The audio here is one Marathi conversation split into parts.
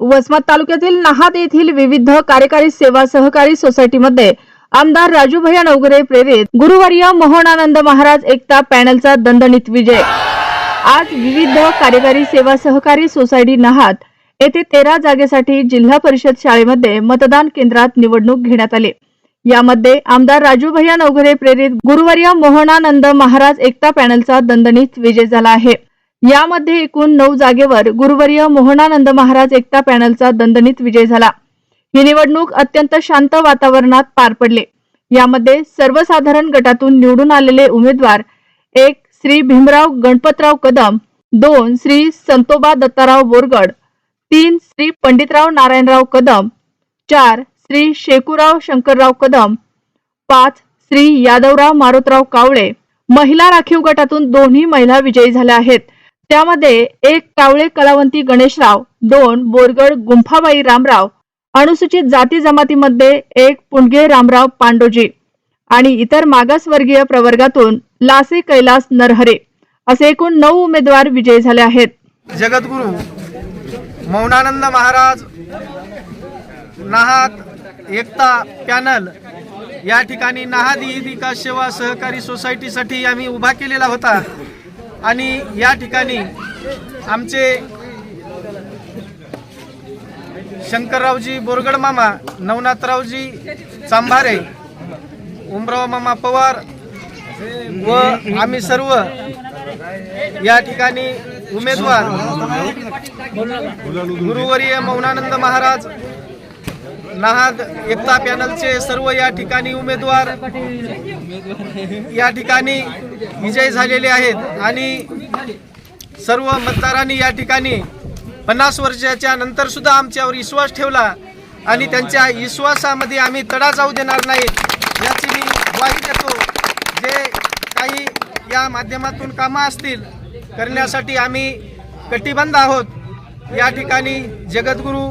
वसमत तालुक्यातील नाहात येथील विविध कार्यकारी सेवा सहकारी सोसायटीमध्ये आमदार राजूभैया नवगरे प्रेरित गुरुवार्य मोहनानंद महाराज एकता पॅनलचा दणदणीत विजय. आज विविध कार्यकारी सेवा सहकारी सोसायटी नाहात येथे तेरा जागेसाठी जिल्हा परिषद शाळेमध्ये मतदान केंद्रात निवडणूक घेण्यात आली. यामध्ये आमदार राजूभैया नवघरे प्रेरित गुरुवार्य मोहनानंद महाराज एकता पॅनलचा दणदणीत विजय झाला आहे. यामध्ये एकूण नऊ जागेवर गुरुवर्य मोहनानंद महाराज एकता पॅनलचा दणदणीत विजय झाला. ही निवडणूक अत्यंत शांत वातावरणात पार पडले. यामध्ये सर्वसाधारण गटातून निवडून आलेले उमेदवार एक श्री भीमराव गणपतराव कदम दोन श्री संतोबा दत्ताराव बोरगड तीन श्री पंडितराव नारायणराव कदम चार श्री शेकूराव शंकरराव कदम पाच श्री यादवराव मारुतराव कावळे. महिला राखीव गटातून दोन्ही महिला विजयी झाल्या आहेत. त्यामध्ये एक कावळे कलावंती गणेशराव दोन बोरगड गुंफाबाई रामराव अनुसूचित जाती जमातीमध्ये एक पुंडगे रामराव पांडोजी आणि इतर मागासवर्गीय प्रवर्गातून लासे कैलास नरहरे असे एकूण नऊ उमेदवार विजयी झाले आहेत. जगद्गुरु मौनानंद महाराज नाहात एकता पॅनल या ठिकाणी नाहादी विकास सेवा सहकारी सोसायटीसाठी आम्ही उभा केलेला होता. आणि या ठिकाणी आमचे शंकररावजी बोरगड मामा नवनाथरावजी चांभारे उमराव मामा पवार व आम्ही सर्व या ठिकाणी उमेदवार. गुरुवर्य मौनानंद महाराज नाहाद एकता पॅनलचे सर्व या ठिकाणी उमेदवार या ठिकाणी विजयी झालेले आहेत आणि सर्व मतदारांनी या ठिकाणी पन्नास वर्षाच्या नंतर सुद्धा आमच्यावर विश्वास ठेवला आणि त्यांच्या विश्वासामध्ये आम्ही तडा जाऊ देणार नाही याची मी ग्वाही देतो. जे काही या माध्यमातून कामं असतील करण्यासाठी आम्ही कटिबंध आहोत. या ठिकाणी जगद्गुरू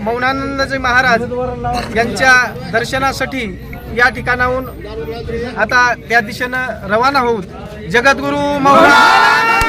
मौनानंदजी महाराज यांच्या दर्शनासाठी या ठिकाणाहून आता त्या दिशेनं रवाना होऊन जगद्गुरू मौना